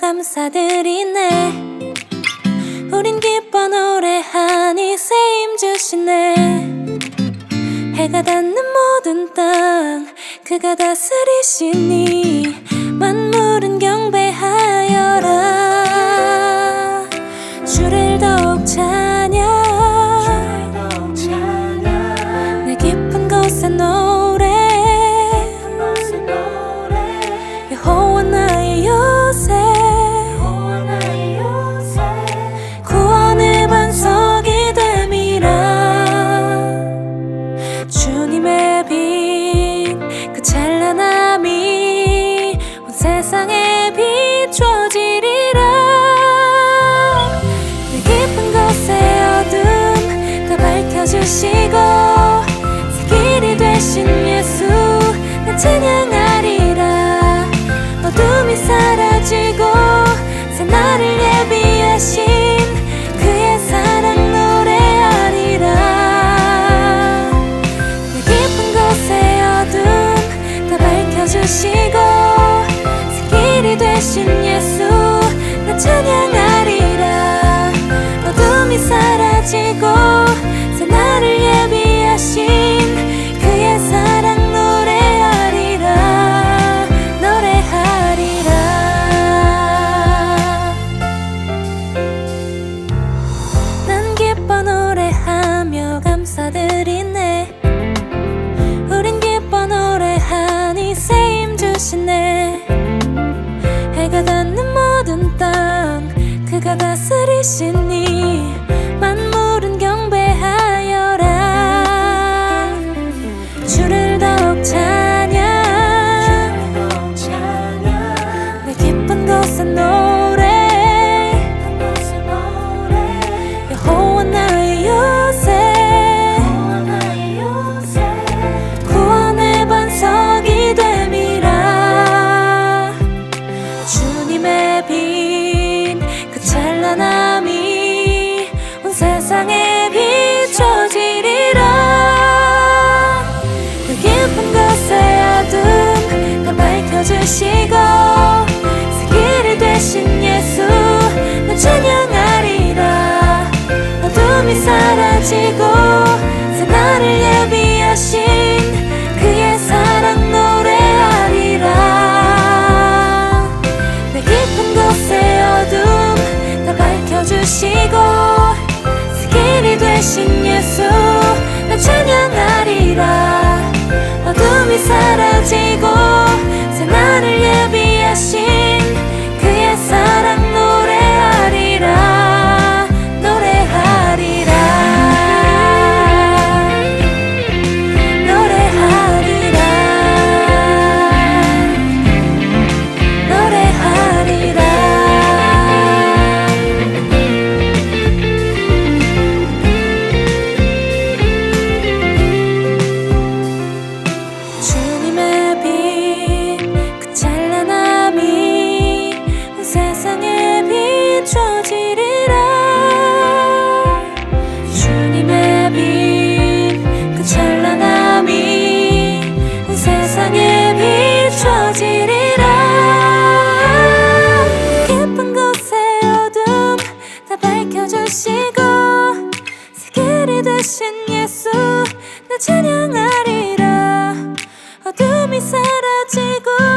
감사드리네. 우린 기뻐 노래하니 세임 주시네. 해가 닿는 모든 땅 그가 다스리시니 만물 세상에 비춰지리라. 내 깊은 곳의 어둠 다 밝혀주시고 새 길이 되신 예수 나 찬양하리라. 어둠이 사라지고 새 날을 예비하신 그의 사랑 노래하리라. 내 깊은 곳의 어둠 다 밝혀주시고 찬양하리라. 어둠이 사라지고 새 날을 어둠이 사라지고 새날을 예비하시고 세상에 비춰지리라. 주님의 빛그 찬란함이 세상에 비춰지리라. 깊은 곳에 어둠 다 밝혀주시고 새길이 되신 예수 나 찬양하리라. 어둠이 사라지고